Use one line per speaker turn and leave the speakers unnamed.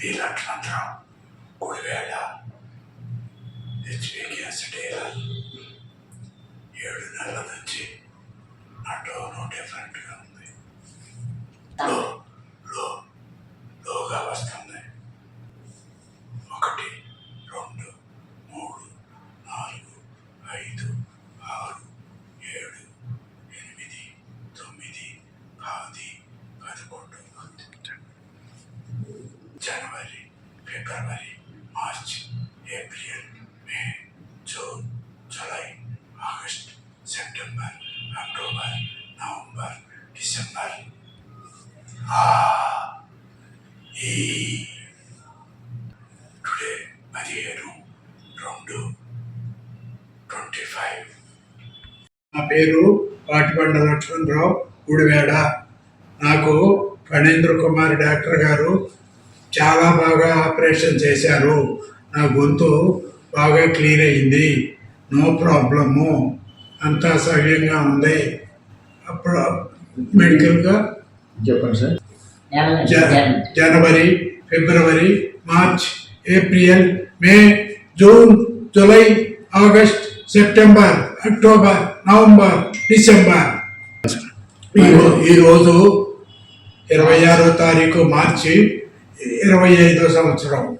Lakshmanarao గుడివేళ HP cassette ఏడు నెలల నుంచి నా టోను డిఫరెంట్గా ఉంది లో లోగా వస్తుంది ఒకటి రెండు మూడు నాలుగు ఐదు ఆరు ఏడు ఎనిమిది తొమ్మిది పది పదకొండు జనవరి ఫిబ్రవరి March April May June July August September October November December. ఆ ఈ టుడే పదిహేను రెండు ట్వంటీ ఫైవ్. నా పేరు పాటిబండ లక్ష్మణరావు గుడివేడ నాకు ఫణేంద్ర కుమార్ డాక్టర్ గారు చాలా బాగా ఆపరేషన్ చేశారు. నా గొంతు బాగా క్లియర్ అయింది. No problem. అంతా సవ్యంగా ఉంది. అప్పుడు మెడికల్గా
చెప్పండి సార్.
జ- జనవరి ఫిబ్రవరి March April May June July August September October November December. ఈరో- ఈరోజు ఇరవై ఆరో తారీఖు మార్చి ఇరవై ఐదో సంవత్సరం.